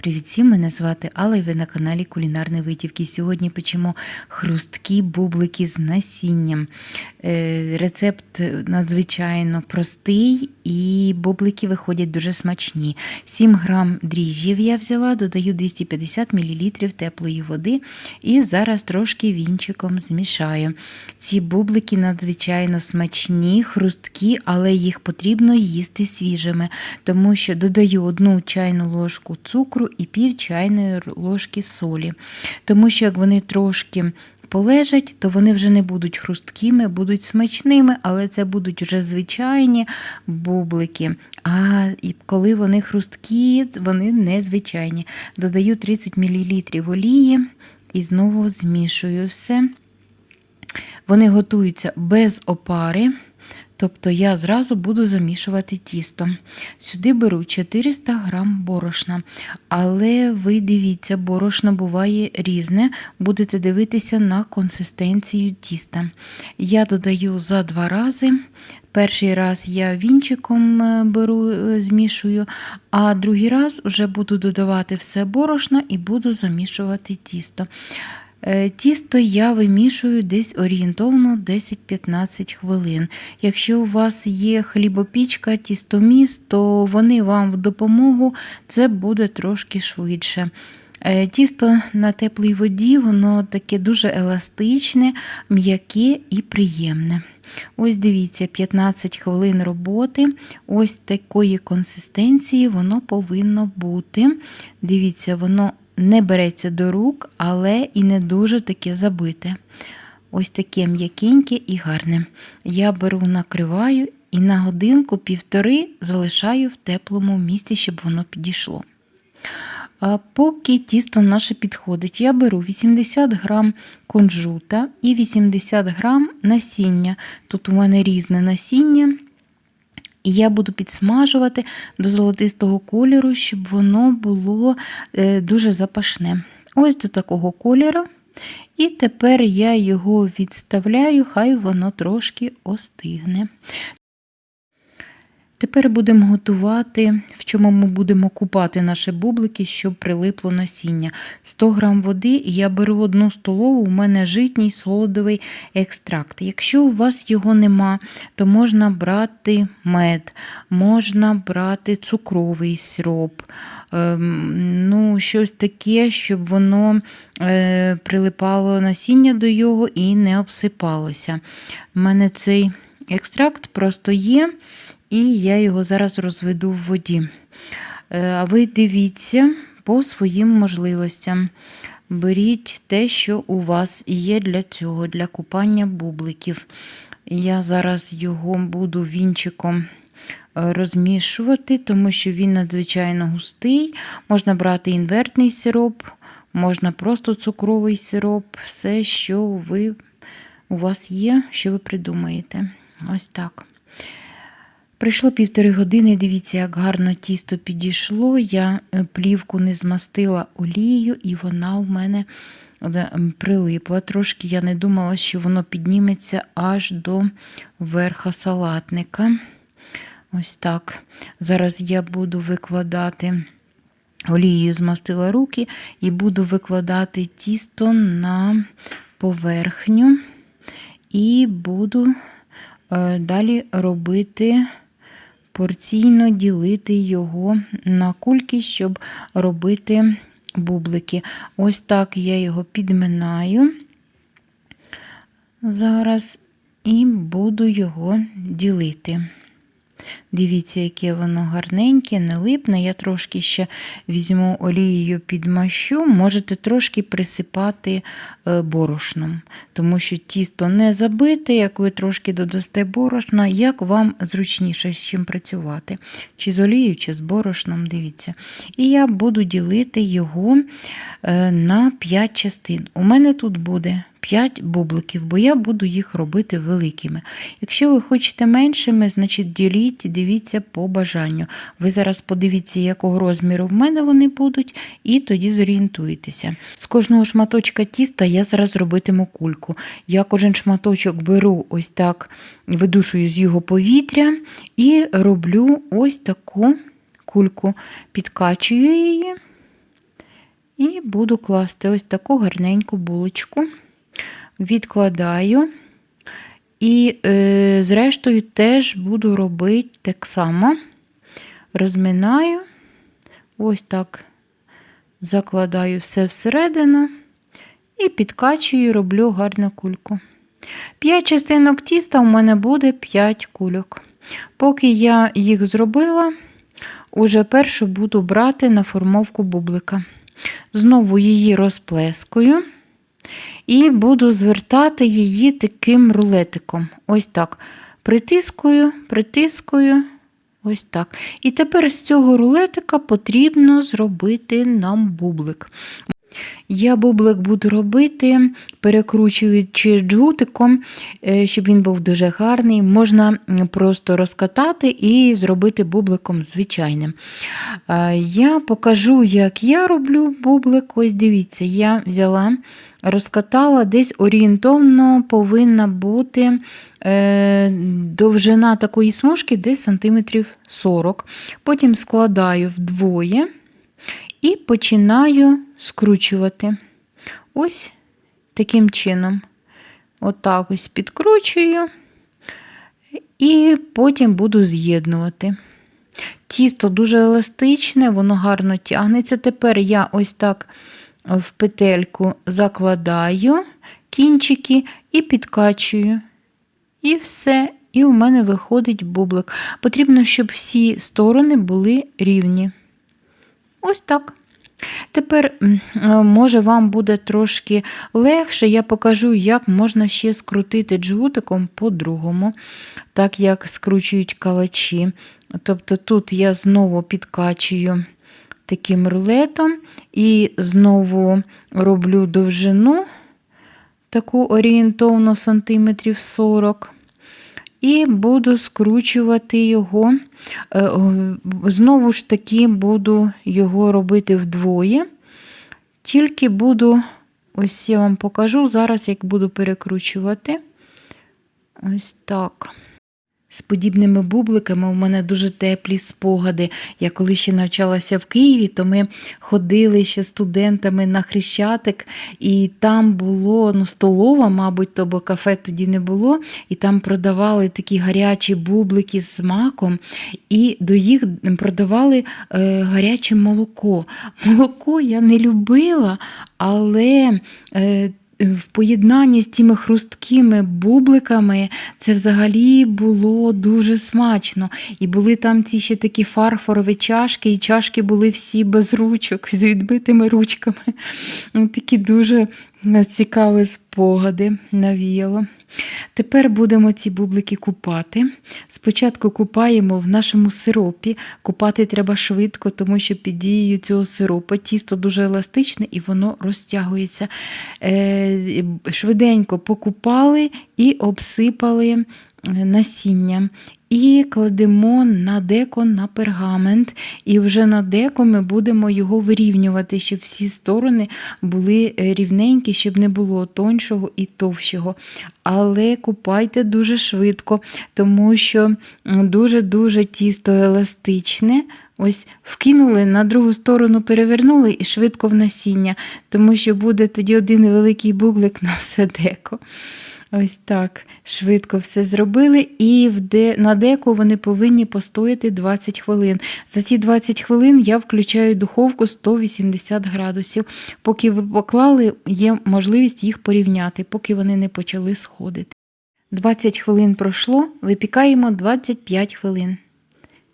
Привіт всім, мене звати Алла і ви на каналі Кулінарні Витівки. Сьогодні печемо хрусткі бублики з насінням. Е, Рецепт надзвичайно простий і бублики виходять дуже смачні. 7 грам дріжджів я взяла, додаю 250 мл теплої води і зараз трошки вінчиком змішаю. Ці бублики надзвичайно смачні, хрусткі, але їх потрібно їсти свіжими, тому що додаю одну чайну ложку цукру і пів чайної ложки солі. Тому що як вони трошки полежать, то вони вже не будуть хрусткими, будуть смачними, але це будуть вже звичайні бублики. А і коли вони хрусткі, вони незвичайні. Додаю 30 мл олії і знову змішую все. Вони готуються без опари. Тобто я зразу буду замішувати тісто. Сюди беру 400 грам борошна. Але ви дивіться, борошно буває різне, будете дивитися на консистенцію тіста. Я додаю за два рази. Перший раз я вінчиком е, беру, е, змішую, а другий раз вже буду додавати все борошно і буду замішувати тісто. Е, Тісто я вимішую десь орієнтовно 10-15 хвилин. Якщо у вас є хлібопічка, тістоміс, то вони вам в допомогу це буде трошки швидше. Е, Тісто на теплій воді, воно таке дуже еластичне, м'яке і приємне. Ось дивіться, 15 хвилин роботи, ось такої консистенції воно повинно бути. Дивіться, воно не береться до рук, але і не дуже таке забите. Ось таке м'якеньке і гарне. Я беру, накриваю і на годинку-півтори залишаю в теплому місці, щоб воно підійшло. Поки тісто наше підходить, я беру 80 грам кунжута і 80 грам насіння. Тут у мене різне насіння. І я буду підсмажувати до золотистого кольору, щоб воно було е, дуже запашне. Ось до такого кольору. І тепер я його відставляю, хай воно трошки остигне. Тепер будемо готувати, в чому ми будемо купати наші бублики, щоб прилипло насіння. 100 г води я беру одну столову, у мене житній солодовий екстракт. Якщо у вас його нема, то можна брати мед, можна брати цукровий сироп, ем, ну, щось таке, щоб воно е, прилипало насіння до його і не обсипалося. У мене цей екстракт просто є і я його зараз розведу в воді. Е, а ви дивіться по своїм можливостям. Беріть те, що у вас є для цього, для купання бубликів. Я зараз його буду вінчиком е, розмішувати, тому що він надзвичайно густий. Можна брати інвертний сироп, можна просто цукровий сироп, все, що ви, у вас є, що ви придумаєте. Ось так. Прийшло півтори години, дивіться, як гарно тісто підійшло. Я е, плівку не змастила олією, і вона у мене е, прилипла трошки. Я не думала, що воно підніметься аж до верха салатника. Ось так. Зараз я буду викладати олією змастила руки і буду викладати тісто на поверхню і буду е, далі робити порційно ділити його на кульки, щоб робити бублики. Ось так я його підминаю зараз і буду його ділити. Дивіться, яке воно гарненьке, не липне. Я трошки ще візьму олією підмащу, можете трошки присипати е, борошном, тому що тісто не забите, як ви трошки додасте борошна, як вам зручніше з чим працювати. Чи з олією, чи з борошном, дивіться. І я буду ділити його е, на 5 частин. У мене тут буде 5 бубликів, бо я буду їх робити великими. Якщо ви хочете меншими, значить діліть, дивіться по бажанню. Ви зараз подивіться, якого розміру в мене вони будуть, і тоді зорієнтуєтеся. З кожного шматочка тіста я зараз робитиму кульку. Я кожен шматочок беру ось так, видушую з його повітря і роблю ось таку кульку, підкачую її. і буду класти ось таку гарненьку булочку, відкладаю. І, е, зрештою, теж буду робити так само. Розминаю, ось так закладаю все всередину і підкачую, роблю гарну кульку. 5 частинок тіста у мене буде 5 кульок. Поки я їх зробила, уже першу буду брати на формовку бублика. Знову її розплескую і буду звертати її таким рулетиком. Ось так. Притискую, притискую. Ось так. І тепер з цього рулетика потрібно зробити нам бублик. Я бублик буду робити, перекручуючи джгутиком, е, щоб він був дуже гарний. Можна просто розкатати і зробити бубликом звичайним. Я покажу, як я роблю бублик. Ось дивіться, я взяла, розкатала, десь орієнтовно повинна бути е, довжина такої смужки десь сантиметрів 40. Потім складаю вдвоє. І починаю скручувати. Ось таким чином. Отак ось підкручую, і потім буду з'єднувати. Тісто дуже еластичне, воно гарно тягнеться. Тепер я ось так в петельку закладаю кінчики і підкачую. І все. І у мене виходить бублик. Потрібно, щоб всі сторони були рівні. Ось так. Тепер, може, вам буде трошки легше, я покажу, як можна ще скрутити джгутиком по-другому, так як скручують калачі. Тобто тут я знову підкачую таким рулетом і знову роблю довжину, таку орієнтовно сантиметрів 40 і буду скручувати його. Е, знову ж таки, буду його робити вдвоє. Тільки буду, ось я вам покажу зараз, як буду перекручувати. Ось так. З подібними бубликами у мене дуже теплі спогади. Я коли ще навчалася в Києві, то ми ходили ще студентами на Хрещатик, і там було ну, столова, мабуть, то, бо кафе тоді не було, і там продавали такі гарячі бублики з маком, і до їх продавали е, гаряче молоко. Молоко я не любила, але. Е, в поєднанні з тими хрусткими бубликами це взагалі було дуже смачно. І були там ці ще такі фарфорові чашки, і чашки були всі без ручок, з відбитими ручками. Такі дуже цікаві спогади навіяло. Тепер будемо ці бублики купати. Спочатку купаємо в нашому сиропі. Купати треба швидко, тому що під дією цього сиропу тісто дуже еластичне і воно розтягується. Е, швиденько покупали і обсипали насіння. І кладемо на деко на пергамент, і вже на деко ми будемо його вирівнювати, щоб всі сторони були е, рівненькі, щоб не було тоншого і товщого. Але купайте дуже швидко, тому що дуже-дуже тісто еластичне. Ось вкинули, на другу сторону перевернули і швидко в насіння, тому що буде тоді один великий бублик на все деко. Ось так швидко все зробили, і на деку вони повинні постояти 20 хвилин. За ці 20 хвилин я включаю духовку 180 градусів. Поки ви поклали, є можливість їх порівняти, поки вони не почали сходити. 20 хвилин пройшло, випікаємо 25 хвилин.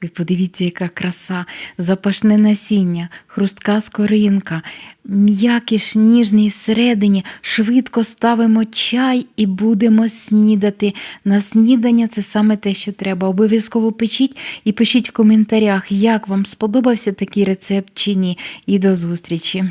Ви подивіться, яка краса, запашне насіння, хрустка скоринка, м'якіш ніжний всередині, швидко ставимо чай і будемо снідати. На снідання це саме те, що треба. Обов'язково печіть і пишіть в коментарях, як вам сподобався такий рецепт чи ні. І до зустрічі!